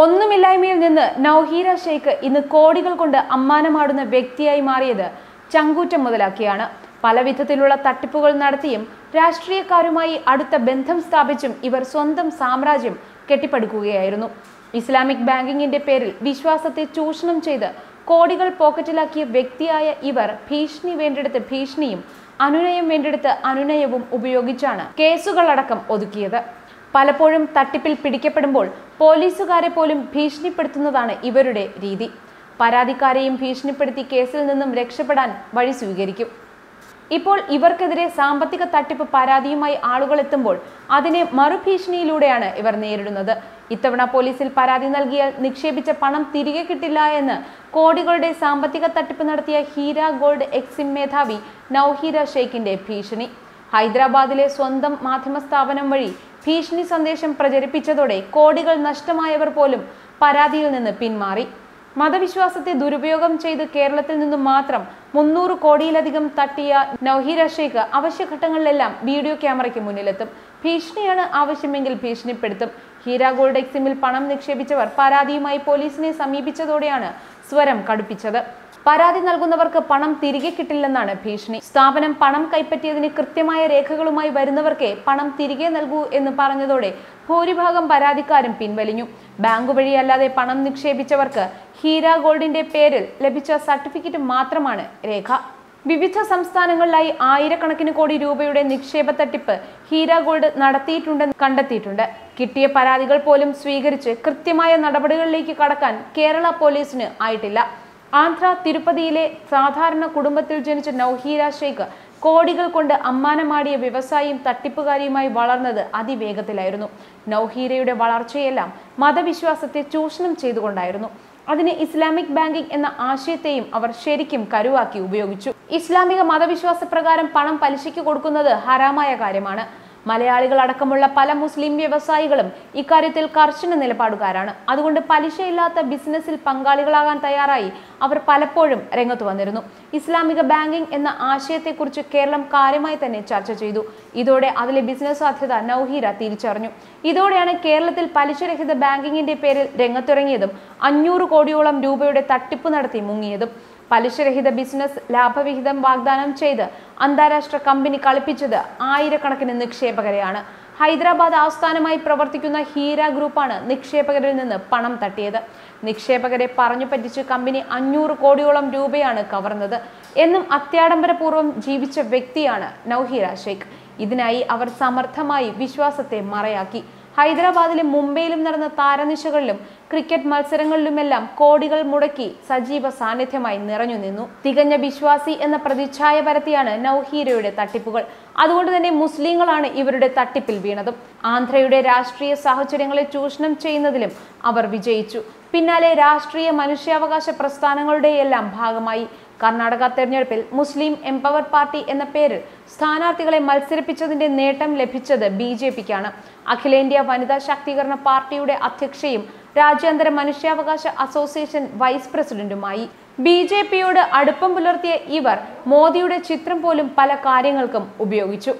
ഒന്നുമില്ലായ്മയിൽ നിന്ന് നൌഹീര ഷെയ്ഖ് ഇന്ന് കോടികൾ കൊണ്ട് അമ്മാനമാടുന്ന വ്യക്തിയായി മാറിയത് ചങ്കൂറ്റം മുതലാക്കിയാണ്. പല വിധത്തിലുള്ള തട്ടിപ്പുകൾ നടത്തിയും രാഷ്ട്രീയക്കാരുമായി അടുത്ത ബന്ധം സ്ഥാപിച്ചും ഇവർ സ്വന്തം സാമ്രാജ്യം കെട്ടിപ്പടുക്കുകയായിരുന്നു. ഇസ്ലാമിക് ബാങ്കിങ്ങിന്റെ പേരിൽ വിശ്വാസത്തെ ചൂഷണം ചെയ്ത് കോടികൾ പോക്കറ്റിലാക്കിയ വ്യക്തിയായ ഇവർ ഭീഷണി വേണ്ടെടുത്ത് ഭീഷണിയും അനുനയം വേണ്ടെടുത്ത് അനുനയവും ഉപയോഗിച്ചാണ് കേസുകളടക്കം ഒതുക്കിയത്. പലപ്പോഴും തട്ടിപ്പിൽ പിടിക്കപ്പെടുമ്പോൾ പോലീസുകാരെ പോലും ഭീഷണിപ്പെടുത്തുന്നതാണ് ഇവരുടെ രീതി. പരാതിക്കാരെയും ഭീഷണിപ്പെടുത്തി കേസിൽ നിന്നും രക്ഷപ്പെടാൻ വഴി സ്വീകരിക്കും. ഇപ്പോൾ ഇവർക്കെതിരെ സാമ്പത്തിക തട്ടിപ്പ് പരാതിയുമായി ആളുകൾ എത്തുമ്പോൾ അതിനെ മറുഭീഷണിയിലൂടെയാണ് ഇവർ നേരിടുന്നത്. ഇത്തവണ പോലീസിൽ പരാതി നൽകിയാൽ നിക്ഷേപിച്ച പണം തിരികെ കിട്ടില്ല എന്ന് കോടികളുടെ സാമ്പത്തിക തട്ടിപ്പ് നടത്തിയ ഹീര ഗോൾഡ് എക്സിം മേധാവി നൌഹീര ഷെയ്ഖിന്റെ ഭീഷണി. ഹൈദരാബാദിലെ സ്വന്തം മാധ്യമ സ്ഥാപനം വഴി ഭീഷണി സന്ദേശം പ്രചരിപ്പിച്ചതോടെ കോടികൾ നഷ്ടമായവർ പോലും പരാതിയിൽ നിന്ന് പിന്മാറി. മതവിശ്വാസത്തെ ദുരുപയോഗം ചെയ്ത് കേരളത്തിൽ നിന്നും മാത്രം മുന്നൂറ് കോടിയിലധികം തട്ടിയ നൌഹീര ഷെയ്ഖ് അവശ്യഘട്ടങ്ങളിലെല്ലാം വീഡിയോ ക്യാമറയ്ക്ക് മുന്നിലെത്തും. ഭീഷണിയാണ് ആവശ്യമെങ്കിൽ ഭീഷണിപ്പെടുത്തും. ഹീര ഗോൾഡ് എക്സിമിൽ പണം നിക്ഷേപിച്ചവർ പരാതിയുമായി പോലീസിനെ സമീപിച്ചതോടെയാണ് സ്വരം കടുപ്പിച്ചത്. പരാതി നൽകുന്നവർക്ക് പണം തിരികെ കിട്ടില്ലെന്നാണ് ഭീഷണി. സ്ഥാപനം പണം കൈപ്പറ്റിയതിന് കൃത്യമായ രേഖകളുമായി വരുന്നവർക്കേ പണം തിരികെ നൽകൂ എന്ന് പറഞ്ഞതോടെ ഭൂരിഭാഗം പരാതിക്കാരും പിൻവലിഞ്ഞു. ബാങ്ക് വഴിയല്ലാതെ പണം നിക്ഷേപിച്ചവർക്ക് ഹീര ഗോൾഡിന്റെ പേരിൽ ലഭിച്ച സർട്ടിഫിക്കറ്റ് മാത്രമാണ് രേഖ. വിവിധ സംസ്ഥാനങ്ങളിലായി ആയിരക്കണക്കിന് കോടി രൂപയുടെ നിക്ഷേപ തട്ടിപ്പ് ഹീര ഗോൾഡ് നടത്തിയിട്ടുണ്ടെന്ന് കണ്ടെത്തിയിട്ടുണ്ട്. കിട്ടിയ പരാതികൾ പോലും സ്വീകരിച്ച് കൃത്യമായ നടപടികളിലേക്ക് കടക്കാൻ കേരള പോലീസിന് ആയിട്ടില്ല. ആന്ധ്ര തിരുപ്പതിയിലെ സാധാരണ കുടുംബത്തിൽ ജനിച്ച നൌഹീര ഷെയ്ഖ് കോടികൾ കൊണ്ട് അമ്മാനമാടിയ വ്യവസായിയും തട്ടിപ്പുകാരിയുമായി വളർന്നത് അതിവേഗത്തിലായിരുന്നു. നൌഹീരയുടെ വളർച്ചയെല്ലാം മതവിശ്വാസത്തെ ചൂഷണം ചെയ്തുകൊണ്ടായിരുന്നു. അതിനെ ഇസ്ലാമിക് ബാങ്കിംഗ് എന്ന ആശയത്തെയും അവർ ശരിക്കും കരുവാക്കി ഉപയോഗിച്ചു. ഇസ്ലാമിക മതവിശ്വാസ പ്രകാരം പണം പലിശയ്ക്ക് കൊടുക്കുന്നത് ഹരാമായ കാര്യമാണ്. മലയാളികൾ അടക്കമുള്ള പല മുസ്ലിം വ്യവസായികളും ഇക്കാര്യത്തിൽ കർശന നിലപാടുകാരാണ്. അതുകൊണ്ട് പലിശയില്ലാത്ത ബിസിനസ്സിൽ പങ്കാളികളാകാൻ തയ്യാറായി അവർ പലപ്പോഴും രംഗത്ത് വന്നിരുന്നു. ഇസ്ലാമിക ബാങ്കിംഗ് എന്ന ആശയത്തെക്കുറിച്ച് കേരളം കാര്യമായി തന്നെ ചർച്ച ചെയ്തു. ഇതോടെ അതിലെ ബിസിനസ് സാധ്യത നൌഹീര തിരിച്ചറിഞ്ഞു. ഇതോടെയാണ് കേരളത്തിൽ പലിശരഹിത ബാങ്കിങ്ങിന്റെ പേരിൽ രംഗത്തിറങ്ങിയതും അഞ്ഞൂറ് കോടിയോളം രൂപയുടെ തട്ടിപ്പ് നടത്തി മുങ്ങിയതും. പലിശരഹിത ബിസിനസ് ലാഭവിഹിതം വാഗ്ദാനം ചെയ്ത് അന്താരാഷ്ട്ര കമ്പനി കളിപ്പിച്ചത് ആയിരക്കണക്കിന് നിക്ഷേപകരെയാണ്. ഹൈദരാബാദ് ആസ്ഥാനമായി പ്രവർത്തിക്കുന്ന ഹീര ഗ്രൂപ്പാണ് നിക്ഷേപകരിൽ നിന്ന് പണം തട്ടിയത്. നിക്ഷേപകരെ പറഞ്ഞു പറ്റിച്ച് കമ്പനി അഞ്ഞൂറ് കോടിയോളം രൂപയാണ് കവർന്നത്. എന്നും അത്യാഡംബരപൂർവം ജീവിച്ച വ്യക്തിയാണ് നൌഹീര ഷെയ്ഖ്. ഇതിനായി അവർ സമർത്ഥമായി വിശ്വാസത്തെ മറയാക്കി. ഹൈദരാബാദിലും മുംബൈയിലും നടന്ന താരനിശകളിലും ക്രിക്കറ്റ് മത്സരങ്ങളിലുമെല്ലാം കോടികൾ മുടക്കി സജീവ സാന്നിധ്യമായി നിറഞ്ഞു നിന്നു. തികഞ്ഞ വിശ്വാസി എന്ന പ്രതിച്ഛായ പരത്തിയാണ് നൌഹീരയുടെ തട്ടിപ്പുകൾ. അതുകൊണ്ട് തന്നെ മുസ്ലിങ്ങളാണ് ഇവരുടെ തട്ടിപ്പിൽ വീണതും. ആന്ധ്രയുടെ രാഷ്ട്രീയ സാഹചര്യങ്ങളെ ചൂഷണം ചെയ്യുന്നതിലും അവർ വിജയിച്ചു. പിന്നാലെ രാഷ്ട്രീയ മനുഷ്യാവകാശ പ്രസ്ഥാനങ്ങളുടെയെല്ലാം ഭാഗമായി. കർണാടക തെരഞ്ഞെടുപ്പിൽ മുസ്ലിം എംപവർ പാർട്ടി എന്ന പേരിൽ സ്ഥാനാർത്ഥികളെ മത്സരിപ്പിച്ചതിന്റെ നേട്ടം ലഭിച്ചത് ബി ജെ പിക്കാണ്. അഖിലേന്ത്യാ വനിതാ ശാക്തീകരണ പാർട്ടിയുടെ അധ്യക്ഷയും രാജ്യാന്തര മനുഷ്യാവകാശ അസോസിയേഷൻ വൈസ് പ്രസിഡന്റുമായി. ബി ജെ പിയോട് അടുപ്പം പുലർത്തിയ ഇവർ മോദിയുടെ ചിത്രം പോലും പല കാര്യങ്ങൾക്കും ഉപയോഗിച്ചു.